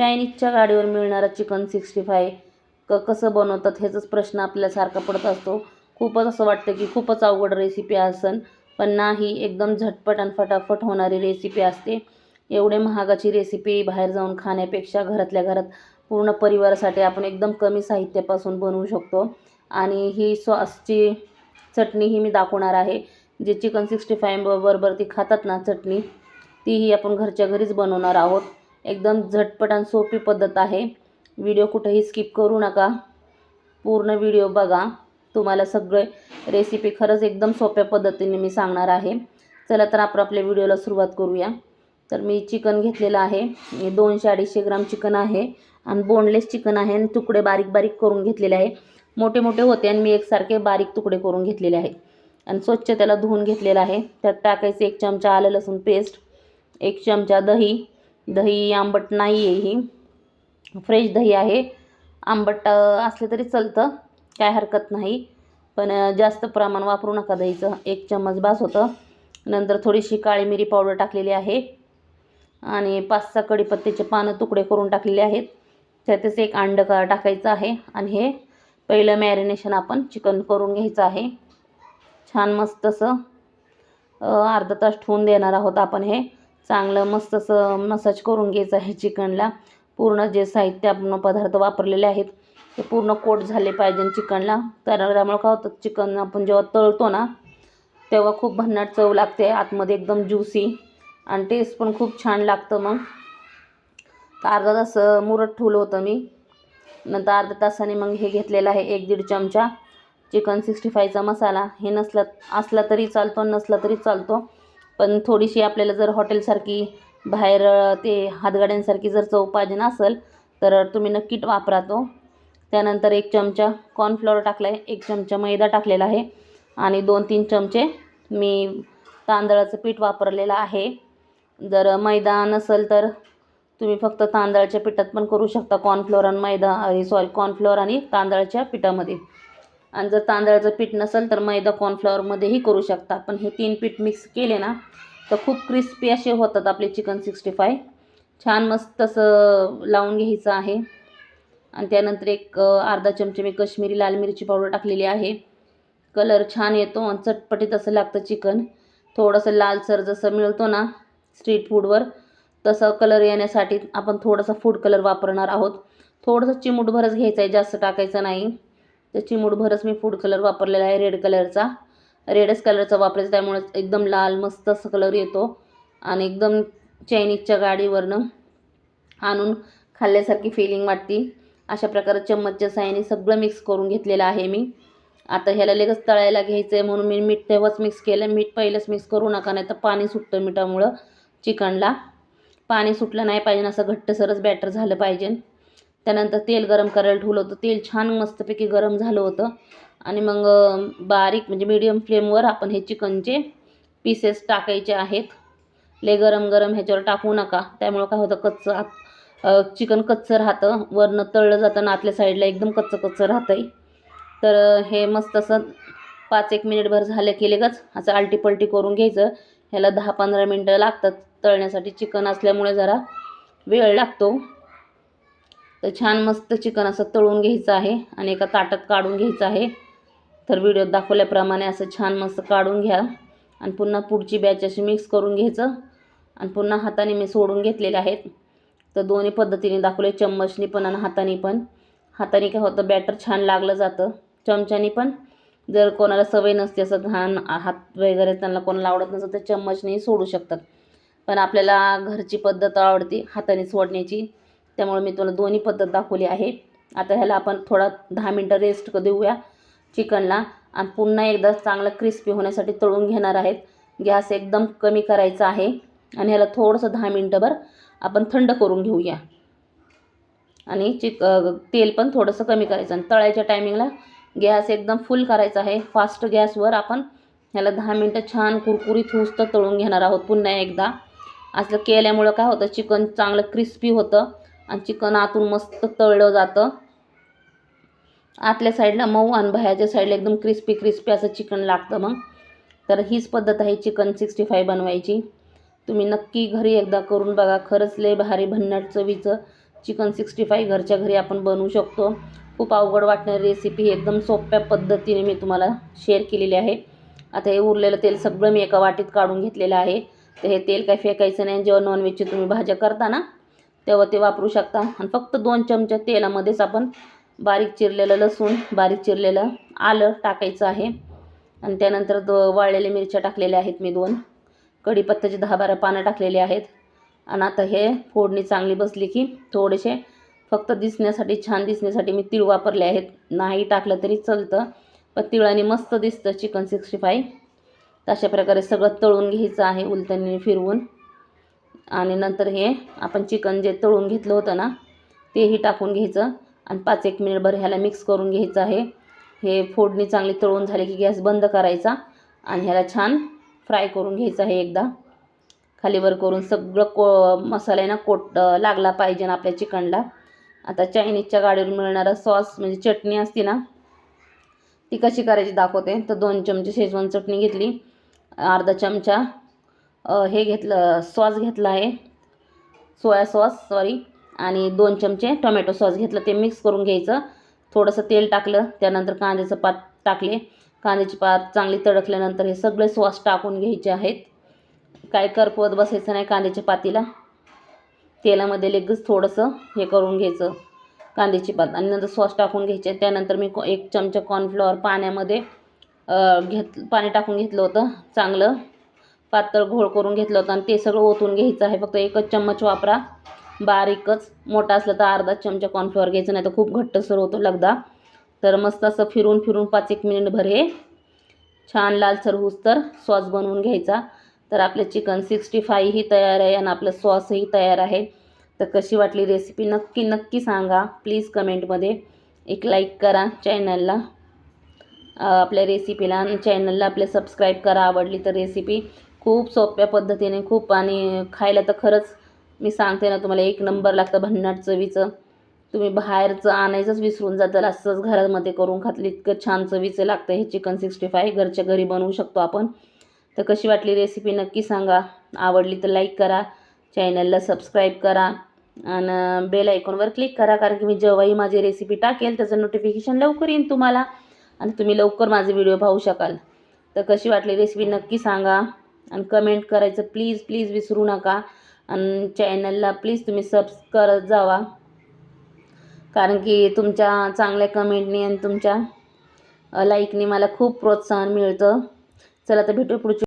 चायनीजच्या गाडीवर मिळणारं chicken sixty five क कसं बनवतात ह्याचाच प्रश्न आपल्याला सारखा पडत असतो. खूपच असं वाटतं की खूपच अवघड रेसिपी असन पण नाही एकदम झटपट आणि फटाफट होणारी रेसिपी असते. एवढे महागाची रेसिपी बाहेर जाऊन खाण्यापेक्षा घरातल्या घरात पूर्ण परिवारासाठी आपण एकदम कमी साहित्यापासून बनवू शकतो. आणि ही सॉसची चटणी ही मी दाखवणार आहे. जे चिकन सिक्स्टी फाय बरोबर ती खातात ना चटणी तीही आपण घरच्या घरीच बनवणार आहोत. एकदम झटपट आणि सोपी पद्धत आहे. व्हिडिओ कुठेही स्किप करू नका. पूर्ण व्हिडिओ बघा. तुम्हाला सगळे रेसिपी खरंच एकदम सोप्या पद्धतीने मी सांगणार आहे. चला तर आपण आपल्या व्हिडिओला सुरुवात करूया. तर मी चिकन घेतलेलं आहे. दोनशे अडीचशे ग्राम चिकन आहे आणि बोनलेस चिकन आहे आणि तुकडे बारीक बारीक करून घेतलेले आहे. मोठे मोठे होते आणि मी एकसारखे बारीक तुकडे करून घेतलेले आहे. आणि स्वच्छ त्याला धुवून घेतलेलं आहे. त्यात टाकायचं एक चमचा आलं लसूण पेस्ट एक चमचा दही दही आंबट नाही आहे ही. फ्रेश दही आहे. आंबट असलं तरी चालतं. काय हरकत नाही. पण जास्त प्रमाण वापरू नका दहीचं. एक चम्मच बास होतं. नंतर थोडीशी काळी मिरी पावडर टाकलेली आहे. आणि पाच सहा कडीपत्त्याचे पानं तुकडे करून टाकलेले आहेत. त्यातच एक अंड का टाकायचं आहे. आणि हे पहिलं मॅरिनेशन आपण चिकन करून घ्यायचं आहे. छान मस्त असं अर्धा तास ठेवून देणार आहोत आपण हे. चांगलं मस्त असं मसाज करून घ्यायचं आहे चिकनला. पूर्ण जे साहित्य आपण पदार्थ वापरलेले आहेत ते पूर्ण कोट झाले पाहिजे चिकनला. तर त्यामुळे काय होतं चिकन आपण जेव्हा तळतो ना तेव्हा खूप भन्नाट चव लागते. आतमध्ये एकदम ज्युसी आणि टेस्ट पण खूप छान लागतं मग. अर्धा तास मुरत ठेवलं होतं मी. नंतर अर्ध्या तासाने मग हे घेतलेलं आहे एक दीड चमचा. चिकन सिक्स्टी फायचा मसाला. हे नसला असला तरी चालतो नसला तरी चालतो. पण थोडीशी आपल्याला जर हॉटेलसारखी बाहेर ते हातगाड्यांसारखी जर चव पाहिजे असेल तर तुम्ही नक्कीच वापरा तो. त्यानंतर एक चमचा कॉर्नफ्लॉवर टाकला आहे एक चमचा मैदा टाकलेला आहे आणि दोन तीन चमचे मी तांदळाचं पीठ वापरलेलं आहे. जर मैदा नसेल तर तुम्ही फक्त तांदळाच्या पिठात पण करू शकता कॉर्नफ्लोअर आणि मैदा सॉरी कॉर्नफ्लोअर आणि तांदळाच्या पिठामध्ये. आणि जर तांदळाचं पीठ नसेल तर मैदा कॉर्नफ्लॉवरमध्येही करू शकता. पण हे तीन पीठ मिक्स केले ना तर खूप क्रिस्पी असे होतात आपले चिकन सिक्स्टी फाय छान मस्त तसं लावून घ्यायचं आहे. आणि त्यानंतर एक अर्धा चमचे मी कश्मीरी लाल मिरची पावडर टाकलेली आहे. कलर छान येतो आणि चटपटीत असं लागतं चिकन थोडंसं लालसर जसं मिळतो ना स्ट्रीट फूडवर तसं कलर येण्यासाठी आपण थोडंसं फूड कलर वापरणार आहोत. थोडंसं चिमूटभरच घ्यायचं आहे जास्त टाकायचं नाही. तर चिमूटभरच मी फूड कलर वापरलेला आहे रेड कलरचा रेडच कलरचा वापरायचा त्यामुळे एकदम लाल मस्त असं कलर येतो. आणि एकदम चायनीजच्या गाडीवरनं आणून खाल्ल्यासारखी फिलिंग वाटते. अशा प्रकारे चम्मचच्या साह्याने सगळं मिक्स करून घेतलेलं आहे मी. आता ह्याला लगेच तळायला घ्यायचं आहे म्हणून मी मीठ तेव्हाच मिक्स केलं. मीठ पहिलंच मिक्स करू नका नाही तर पाणी सुटतं मिठामुळं चिकनला. पाणी सुटलं नाही पाहिजे असं घट्टसरच बॅटर झालं पाहिजे. त्यानंतर तेल गरम करायला ठेवलं होतं. तेल छान मस्तपैकी गरम झालं होतं. आणि मग बारीक म्हणजे मीडियम फ्लेमवर आपण हे चिकनचे पीसेस टाकायचे आहेत. ले गरम गरम ह्याच्यावर टाकू नका. त्यामुळं काय होतं कच्चं चिकन कच्चं राहतं. वरनं तळलं जातं ना आतल्या साईडला एकदम कच्चं कच्चं राहतं तर हे मस्त असं पाच एक मिनिटभर झालं की लगेच असं आलटीपलटी करून घ्यायचं. ह्याला दहा पंधरा मिनटं लागतात तळण्यासाठी. चिकन असल्यामुळे जरा वेळ लागतो. तर छान मस्त चिकन असं तळून घ्यायचं आहे आणि एका ताटात काढून घ्यायचं आहे. तर व्हिडिओत दाखवल्याप्रमाणे असं छान मस्त काढून घ्या. आणि पुन्हा पुढची बॅच अशी मिक्स करून घ्यायचं. आणि पुन्हा हाताने मी सोडून घेतलेले आहेत. तर दोन्ही पद्धतीने दाखवले चम्मचनी पण आणि हाताने पण. हाताने काय होतं बॅटर छान लागलं जातं. चमच्याने पण. जर कोणाला सवय नसते असं घाण हात वगैरे त्यांना कोणाला आवडत नसतं तर चम्मचनेही सोडू शकतात. पण आपल्याला घरची पद्धत आवडते हाताने सोडण्याची. त्यामुळे मी तुला दोन्ही पद्धत दाखवली आहे. आता ह्याला आपण थोडा दहा मिनटं रेस्ट देऊया चिकनला. आणि पुन्हा एकदा चांगलं क्रिस्पी होण्यासाठी तळून घेणार आहेत. गॅस एकदम कमी करायचा आहे. आणि ह्याला थोडंसं दहा मिनटंभर आपण थंड करून घेऊया. आणि चिक तेल पण थोडंसं कमी करायचं. आणि तळायच्या टायमिंगला गॅस एकदम फुल करायचा आहे. फास्ट गॅसवर आपण ह्याला दहा मिनटं छान कुरकुरीत होस्त तळून घेणार आहोत पुन्हा एकदा. असं केल्यामुळं काय होतं? चिकन चांगलं क्रिस्पी होतं. आणि चिकन आतून मस्त तळलं जातं. आतल्या साईडला मऊ आणि बाहेरच्या साईडला एकदम क्रिस्पी क्रिस्पी असं चिकन लागतं मग. तर हीच पद्धत आहे चिकन सिक्स्टी फाय बनवायची. तुम्ही नक्की घरी एकदा करून बघा. खरंच लय भारी भन्नाट चवीचं चिकन सिक्स्टी फाय घरच्या घरी आपण बनवू शकतो. खूप अवघड वाटणारी रेसिपी ही एकदम सोप्या पद्धतीने मी तुम्हाला शेअर केलेली आहे. आता हे उरलेलं तेल सगळं मी एका वाटीत काढून घेतलेलं आहे. तर हे तेल काही फेकायचं नाही जेव्हा नॉनव्हेजची तुम्ही भाज्या करता ना तेव्हा ते वापरू शकता. आणि फक्त दोन चमचे तेलामध्येच आपण बारीक चिरलेलं लसूण बारीक चिरलेलं आलं टाकायचं आहे. आणि त्यानंतर दो वाळलेल्या मिरच्या टाकलेल्या आहेत मी दोन. कढीपत्त्याचे दहा बारा पानं टाकलेली आहेत. आणि आता हे फोडणी चांगली बसली की थोडेसे फक्त दिसण्यासाठी छान दिसण्यासाठी मी तीळ वापरले आहेत. नाही टाकलं तरी चालतं पण तिळाने मस्त दिसतं चिकन सिक्स्टी फाय तशा अशा प्रकारे सगळं तळून घ्यायचं आहे उलटणी फिरवून. आणि नंतर हे आपण चिकन जे तळून घेतलं होतं ना तेही टाकून घ्यायचं. आणि पाच एक मिनिटभर ह्याला मिक्स करून घ्यायचं आहे. हे फोडणी चांगली तळून झाली की गॅस बंद करायचा आणि ह्याला छान फ्राय करून घ्यायचं आहे एकदा. खालीवर करून सगळं को मसाला ना कोट लागला पाहिजे ना आपल्या चिकनला. आता चायनीजच्या गाडीवर मिळणारा सॉस म्हणजे चटणी असते ना ती कशी करायची दाखवते. तर दोन चमचे शेजवान चटणी घेतली अर्धा चमचा हे घेतलं सॉस घेतला आहे. सोया सॉस सॉरी आणि दोन चमचे टोमॅटो सॉस घेतलं ते मिक्स करून घ्यायचं. थोडंसं तेल टाकलं त्यानंतर कांद्याचं पात टाकले. कांद्याची पात चांगली तडकल्यानंतर हे सगळे सॉस टाकून घ्यायचे आहेत. काय करपवत बसायचं नाही कांद्याच्या पातीला. तेलामध्ये लगेच थोडंसं हे करून घ्यायचं कांद्याची पात. आणि नंतर सॉस टाकून घ्यायचे. त्यानंतर मी को- एक चमचा कॉर्नफ्लॉवर पाण्यामध्ये घेत पाणी टाकून घेतलं होतं. चांगलं पातळ घोळ करून घेतलं होतं आणि ते सगळं ओतून घ्यायचं आहे. फक्त एकच चम्मच वापरा. बारीकच. मोठा असलं तर अर्धा चमचा कॉर्नफ्लॉवर घ्यायचं नाही तर खूप घट्टसर होतो लगदा. तर मस्त असं फिरून फिरून पाच एक मिनिटभर हे छान लालसर होऊस तर सॉस बनवून घ्यायचा. तर आपलं चिकन सिक्स्टी फाय तयार आहे आणि आपलं सॉसही तयार आहे. तर कशी वाटली रेसिपी नक्की नक्की सांगा. प्लीज कमेंटमध्ये एक लाईक करा चॅनलला आपल्या रेसिपीला आणि चॅनलला आपले सबस्क्राईब करा. आवडली तर रेसिपी खूप सोप्या पद्धतीने खूप आणि खायला तर खरंच मी सांगते ना तुम्हाला एक नंबर लागतं भन्नाट चवीचं. तुम्ही बाहेरचं आणायचंच विसरून जाताल असंच घरामध्ये करून घातली इतकं छान चवीचं लागतं हे चिकन सिक्स्टी फाय घरच्या घरी बनवू शकतो आपण. तर कशी वाटली रेसिपी नक्की सांगा. आवडली तर लाईक करा चॅनलला सबस्क्राईब करा आणि बेल आयकॉनवर क्लिक करा कारण की मी जेव्हाही माझी रेसिपी टाकेल त्याचं नोटिफिकेशन लवकर येईन तुम्हाला आणि तुम्ही लवकर माझे व्हिडिओ पाहू शकाल. तर कशी वाटली रेसिपी नक्की सांगा. आणि कमेंट करायचं. प्लीज प्लीज विसरू नका. आणि चॅनलला प्लीज तुम्ही सबस् करत जावा. कारण की तुमच्या चांगल्या कमेंटनी आणि तुमच्या लाईकनी मला खूप प्रोत्साहन मिळतं. चला तर भेटू पुढची